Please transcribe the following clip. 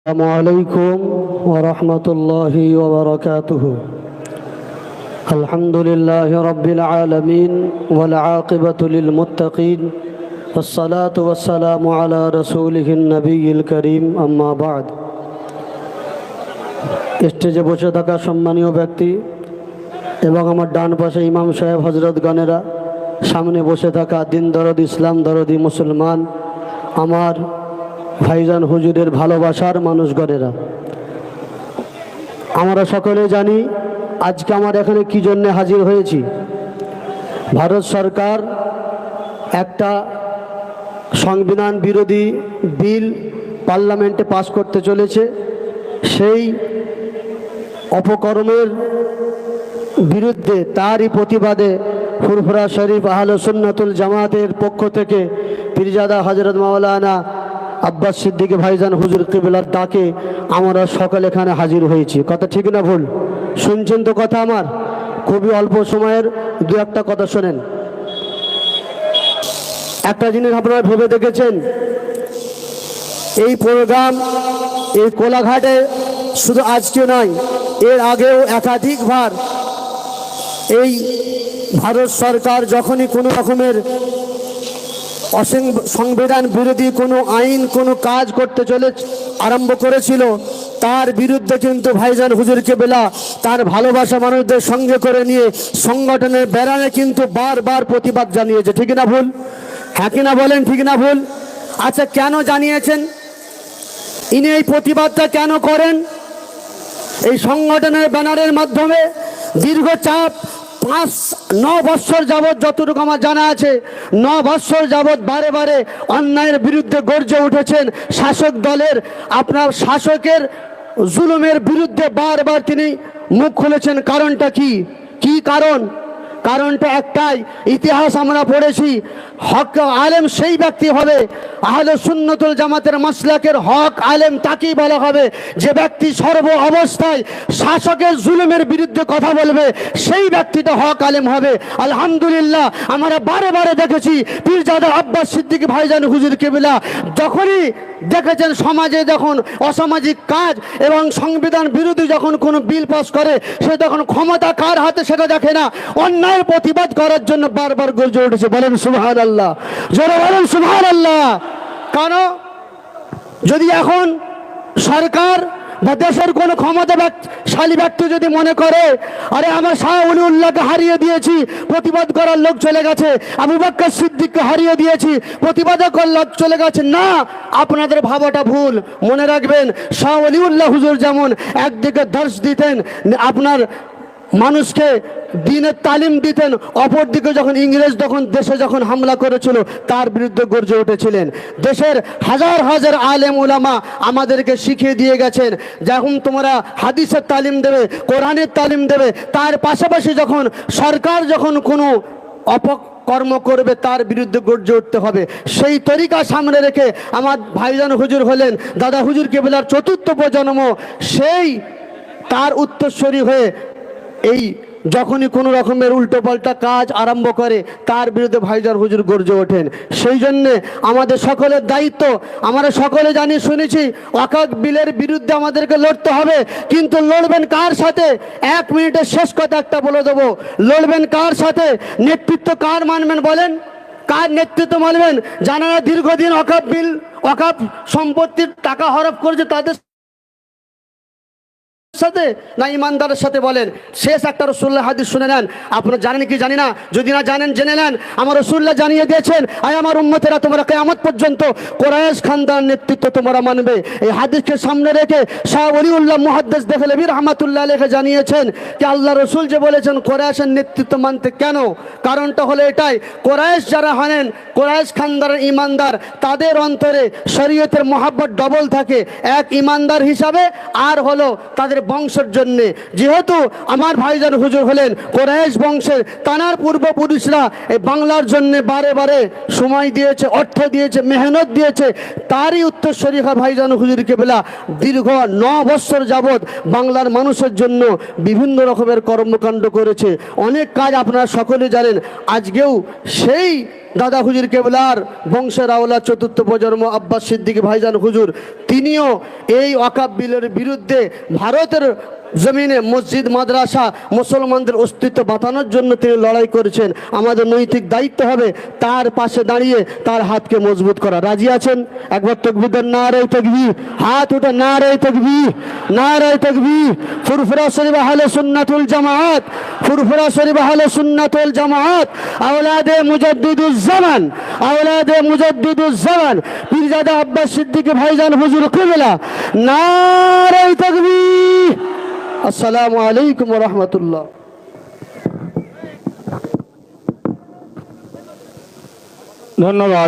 السلام عليكم ورحمة الله وبركاته الحمد لله رب العالمين والعاقبة للمتقين والصلاة والسلام على رسوله النبي الكريم أما بعد স্টেজে বসে থাকা সম্মানীয় ব্যক্তি এবং আমার ডান পাশে ইমাম সাহেব হজরত গণেরা সামনে বসে থাকা দিন দরদ ইসলাম দরদি মুসলমান আমার ভাইজান হুজুরের ভালোবাসার মানুষগণেরা। আমরা সকলে জানি আজকে আমার এখানে কি জন্য হাজির হয়েছি। ভারত সরকার একটা সংবিধান বিরোধী বিল পার্লামেন্টে পাশ করতে চলেছে। সেই অপকর্মের বিরুদ্ধে তারই প্রতিবাদে ফুরফুরা শরীফ আহল সুন্নাতুল জামাতের পক্ষ থেকে পীরজাদা হজরত মাওলানা আব্বাস সিদ্দিকী ভাইজান হুজুর কিবলার ডাকে আমরা সকলে এখানে হাজির হয়েছি। কথা ঠিক না ভুল? শুনছেন তো কথা আমার? খুবই অল্প সময়ের দু একটা কথা শোনেন। একটা জিনিস আপনারা ভেবে দেখেছেন? এই প্রোগ্রাম এই কোলাঘাটে শুধু আজকে নয়, এর আগেও একাধিকবার এই ভারত সরকার যখনই কোনো রকমের সংবিধান বিরোধী কোনো আইন, কোনো কাজ করতে চলে আরম্ভ করেছিল, তার বিরুদ্ধে কিন্তু ভাইজান হুজুর কেবেলা তার ভালোবাসা মানুষদের সঙ্গে করে নিয়ে সংগঠনের বেড়ানে কিন্তু বারবার প্রতিবাদ জানিয়েছে। ঠিক না ভুল? হ্যাঁ কিনা বলেন? ঠিক না ভুল? আচ্ছা কেন জানিয়েছেন? ইনি এই প্রতিবাদটা কেন করেন? এই সংগঠনের ব্যানারের মাধ্যমে দীর্ঘ চাপ পাঁচ, ন বৎসর যাবৎ যতটুকু আমার জানা আছে, ন বৎসর যাবৎ বারে বারে অন্যায়ের বিরুদ্ধে গর্জে উঠেছেন শাসক দলের, আপনার শাসকের জুলুমের বিরুদ্ধে বারবার তিনি মুখ খুলেছেন কারণটা কি? কি কারণ? কারণটা একটাই, ইতিহাস আমরা পড়েছি, হক আলেম সেই ব্যক্তি হবে, আহলে সুন্নতুল জামাতের মাসলাকের হক আলেম তাকেই বলা হবে, যে ব্যক্তি সর্ব অবস্থায় শাসকের জুলুমের বিরুদ্ধে কথা বলবে, সেই ব্যক্তিটা হক আলেম হবে। আলহামদুলিল্লাহ, আমরা বারে বারে দেখেছি, পীরজাদা আব্বাস সিদ্দিকী ভাইজান হুজুর কেবিলা, যখনই দেখেছেন সমাজে যখন অসামাজিক কাজ এবং সংবিধান বিরোধী যখন কোনো বিল পাস করে, সে তখন ক্ষমতা কার হাতে সেটা দেখে না। অন্যায়ের প্রতিবাদ করার জন্য বারবার গর্জে উঠেছে। বলেন সুভার আল্লাহ জোরে বলেন সুভার আল্লাহ কেন? যদি এখন সরকার বা দেশের কোনো ক্ষমতা শালী ব্যক্তি যদি মনে করে, আরে আমার শাহ উল্লাহকে হারিয়ে দিয়েছি, প্রতিবাদ করার লোক চলে গেছে আমি বাক্কর সিদ্দিককে হারিয়ে দিয়েছি, প্রতিবাদ করার লোক চলে গেছে। না, আপনাদের ভাবাটা ভুল। মনে রাখবেন শাহ উল্লাহ হুজুর যেমন একদিকে দর্শ দিতেন, আপনার মানুষকে দিনের তালিম দিতেন, অপরদিকে যখন ইংরেজ যখন দেশে যখন হামলা করেছিল, তার বিরুদ্ধে গর্জে উঠেছিলেন। দেশের হাজার হাজার আলেম উলামা আমাদেরকে শিখিয়ে দিয়ে গেছেন যখন তোমরা হাদিসের তালিম দেবে, কোরআনের তালিম দেবে, তার পাশাপাশি যখন সরকার যখন কোনো অপকর্ম করবে, তার বিরুদ্ধে গর্জে উঠতে হবে। সেই তরিকা সামনে রেখে আমার ভাইজান হুজুর হলেন, দাদা হুজুর কেবলার চতুর্থ প্রজন্ম, সেই তার উত্তরস্বরী হয়ে এই যখনই কোনো রকমের উল্টোপাল্টা কাজ আরম্ভ করে, তার বিরুদ্ধে ভাইজান হুজুর গর্জে ওঠেন। সেই জন্যে আমাদের সকলের দায়িত্ব, আমরা সকলে জানি, শুনেছি ওয়াকাক বিলের বিরুদ্ধে আমাদেরকে লড়তে হবে, কিন্তু লড়বেন কার সাথে? এক মিনিটের শেষ কথা একটা বলে দেবো। লড়বেন কার সাথে? নেতৃত্ব কার মানবেন বলেন? কার নেতৃত্ব মানবেন? যারা দীর্ঘদিন অকাপ বিল অকাপ সম্পত্তির টাকা হরপ করেছে, তাদের সাথে না ইমানদারের সাথে বলেন। শেষ একটা রসুল্লাহ হাদিস শুনে নেন। আপনারা জানেন কি জানি না? যদি না জানেন, জেনে নেন। আমার রসুল্লাহ জানিয়ে দিয়েছেন, আয় আমার উম্মতেরা, তোমরা কেয়ামত পর্যন্ত কোরআশ খানদার নেতৃত্ব তোমরা মানবে। এই হাদিসকে সামনে রেখে শাহ অলিউল্লাহ মুহাদ্দেস দেখলেবি রহমাতুল্লাহ লেখে জানিয়েছেন কি আল্লাহ রসুল যে বলেছেন কোরআশের নেতৃত্ব মানতে কেন? কারণটা হলো এটাই কোরআশ যারা হানেন কোরআশ খানদারের ইমানদার, তাদের অন্তরে শরীয়তের মহাব্বত ডবল থাকে। এক ইমানদার হিসাবে, আর হলো তাদের বংশের জন্যে। যেহেতু আমার ভাইজান হুজুর হলেন কোরআশ বংশের তানার পূর্বপুরুষরা এই বাংলার জন্য বারে বারে সময় দিয়েছে, অর্থ দিয়েছে, মেহনত দিয়েছে, তারই উত্তর শরীফা ভাইজান হুজুর কেবলা দীর্ঘ ন বৎসর যাবৎ বাংলার মানুষের জন্য বিভিন্ন রকমের কর্মকাণ্ড করেছে। অনেক কাজ আপনারা সকলে জানেন, আজকেও সেই দাদা হুজুর কেবলার বংশের আওলা চতুর্থ প্রজন্ম আব্বাস সিদ্দিক ভাইজান হুজুর, তিনিও এই অকাব বিলের বিরুদ্ধে ভারতের জমিনে মসজিদ, মাদ্রাসা মুসলমানদের অস্তিত্ব বাঁচানোর জন্য তিনি লড়াই করেছেন। আমাদের নৈতিক দায়িত্ব হবে তার পাশে দাঁড়িয়ে তার হাতকে মজবুত করা। রাজি আছেন? একবার তকবিদের না রে তকবি হাত উঠে না রে তকবি না রে তকবি ফুরফুরা শরীফ আহলে সুন্নাতুল জামাত। ফুরফুরা শরীফ আহলে সুন্নাতুল জামাত। আওলাদে মুজাদ্দিদুজ জামান। আওলাদে মুজাদ্দিদুজ জামান। পীরজাদা আব্বাস সিদ্দিকী ভাইজান হুজুর কিবলা। না রে তকবি আসসালামু আলাইকুম রহমতুল্লাহ ধন্যবাদ